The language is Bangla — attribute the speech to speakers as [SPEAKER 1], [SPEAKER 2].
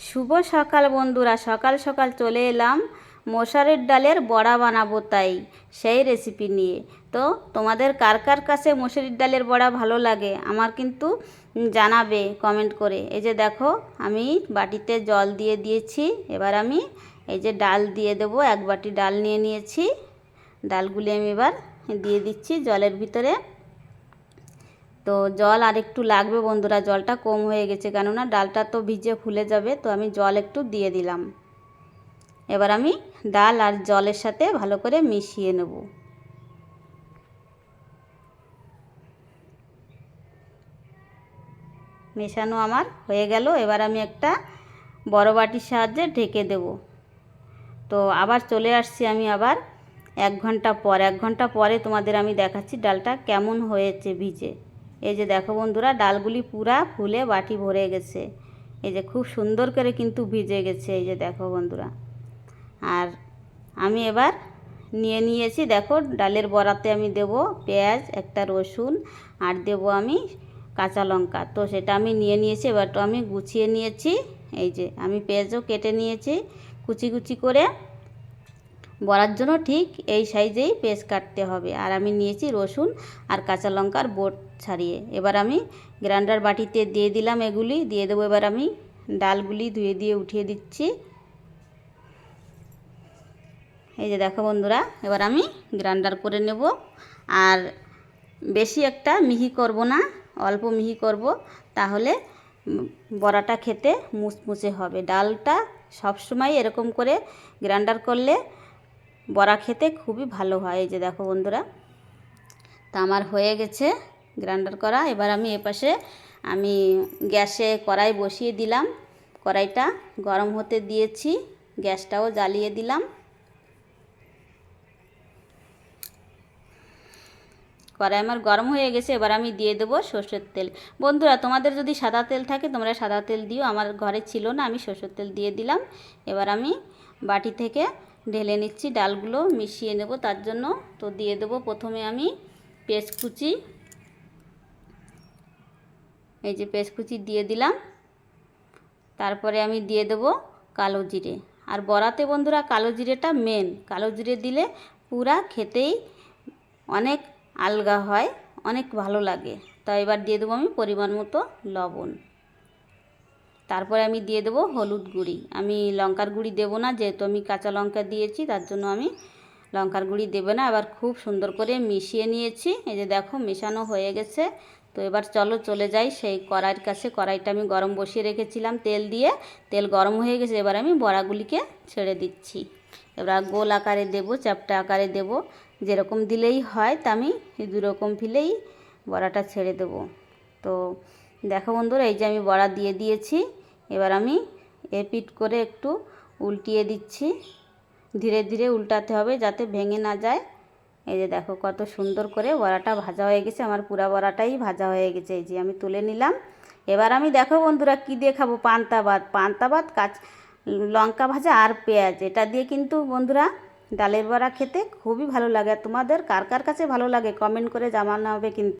[SPEAKER 1] শুভ সকাল বন্ধুরা, সকাল সকাল চলে এলাম মশারির ডালের বড়া বানাবো তাই, সেই রেসিপি নিয়ে। তো তোমাদের কার কার কাছে মশারির ডালের বড়া ভালো লাগে আমার কিন্তু জানাবে কমেন্ট করে। এই যে দেখো, আমি বাটিতে জল দিয়ে দিয়েছি, এবার আমি এই যে ডাল দিয়ে দেবো, এক বাটি ডাল নিয়ে নিয়েছি। ডালগুলি আমি এবার দিয়ে দিচ্ছি জলের ভিতরে। তো জল আর একটু লাগবে বন্ধুরা, জলটা কম হয়ে গেছে কেননা ডালটা তো ভিজে ফুলে যাবে, তো আমি জল একটু দিয়ে দিলাম। এবার আমি ডাল আর জলের সাথে ভালো করে মিশিয়ে নেব। মেশানো আমার হয়ে গেল, এবার আমি একটা বড় বাটির সাহায্যে ঢেকে দেব। তো আবার চলে আসছি আমি আবার এক ঘণ্টা পর, এক ঘণ্টা পরে তোমাদের আমি দেখাচ্ছি ডালটা কেমন হয়েছে ভিজে। এই যে দেখো বন্ধুরা, ডালগুলি পুরা ফুলে বাটি ভরে গেছে। এই যে খুব সুন্দর করে কিন্তু ভিজে গেছে এই যে দেখো বন্ধুরা। আর আমি এবার নিয়ে নিয়েছি, দেখো ডালের বড়াতে আমি দেব পেঁয়াজ, একটা রসুন, আর দেব আমি কাঁচা লঙ্কা। তো সেটা আমি নিয়ে নিয়েছি, এবার তো আমি গুছিয়ে নিয়েছি। এই যে আমি পেঁয়াজও কেটে নিয়েছি, কুচি কুচি করে বড়ার জন্য ঠিক এই সাইজেই পেস্ট কাটতে হবে। আর আমি নিয়েছি রসুন আর কাঁচা লঙ্কার বোট ছাড়িয়ে। এবার আমি গ্রাইন্ডার বাটিতে দিয়ে দিলাম এগুলি। দিয়ে দেবো এবার আমি ডালগুলি ধুয়ে দিয়ে উঠিয়ে দিচ্ছি। এই যে দেখো বন্ধুরা, এবার আমি গ্রাইন্ডার করে নেব। আর বেশি একটা মিহি করব না, অল্প মিহি করব। তাহলে বড়াটা খেতে মুচমুচে হবে। ডালটা সবসময় এরকম করে গ্রাইন্ডার করলে বড়া খেতে খুবই ভালো হয়। এই যে দেখো বন্ধুরা, তা আমার হয়ে গেছে গ্রাইন্ডার করা। এবার আমি এপাশে আমি গ্যাসে কড়াই বসিয়ে দিলাম। কড়াইটা গরম হতে দিয়েছি, গ্যাসটাও জ্বালিয়ে দিলাম। কড়াই আমার গরম হয়ে গেছে, এবার আমি দিয়ে দেবো সর্ষের তেল। বন্ধুরা, তোমাদের যদি সাদা তেল থাকে, তোমরা সাদা তেল দিও। আমার ঘরে ছিল না, আমি সর্ষের তেল দিয়ে দিলাম। এবার আমি বাটি থেকে ঢেলে নিচ্ছি, ডালগুলো মিশিয়ে নেব, তার জন্য তো দিয়ে দেবো প্রথমে আমি পেস্ট কুচি এই যে পেস্ট কুচি দিয়ে দিলাম। তারপরে আমি দিয়ে দেবো কালো জিরে। আর বড়াতে বন্ধুরা কালো জিরেটা মেন কালো জিরে দিলে পুরা খেতেই অনেক আলগা হয়, অনেক ভালো লাগে। তো এবার দিয়ে দেবো আমি পরিমাণ মতো লবণ। তারপরে আমি দিয়ে দেবো হলুদ গুঁড়ি। আমি লঙ্কার গুঁড়ি দেবো না, যেহেতু আমি কাঁচা লঙ্কা দিয়েছি, তার জন্য আমি লঙ্কার গুঁড়ি দেবে না। আবার খুব সুন্দর করে মিশিয়ে নিয়েছি। এই যে দেখো, মেশানো হয়ে গেছে। তো এবার চলো চলে যাই সেই কড়াইয়ের কাছে। কড়াইটা আমি গরম বসিয়ে রেখেছিলাম তেল দিয়ে। তেল গরম হয়ে গেছে, এবার আমি বড়াগুলিকে ছেড়ে দিচ্ছি। এবার গোল আকারে দেব, চ্যাপটা আকারে দেব। যেরকম দিলেই হয়, তা আমি দুরকম ফিলেই বড়াটা ছেড়ে দেব। তো দেখো বন্ধুরা, এই যে আমি বড়া দিয়ে দিয়েছি। এবার আমি এপিট করে একটু উল্টিয়ে দিচ্ছি। ধীরে ধীরে উল্টাতে হবে যাতে ভেঙে না যায়। এই যে দেখো কত সুন্দর করে বড়াটা ভাজা হয়ে গেছে, আমার পুরা বড়াটাই ভাজা হয়ে গেছে। এই যে আমি তুলে নিলাম। এবার আমি দেখো বন্ধুরা কী দিয়ে খাব, পান্তা ভাত। পান্তা ভাত কাঁচ, লঙ্কা ভাজা আর পেঁয়াজ। এটা দিয়ে কিন্তু বন্ধুরা ডালের বড়া খেতে খুবই ভালো লাগে। তোমাদের কার কার কাছে ভালো লাগে কমেন্ট করে জানানো হবে কিন্তু।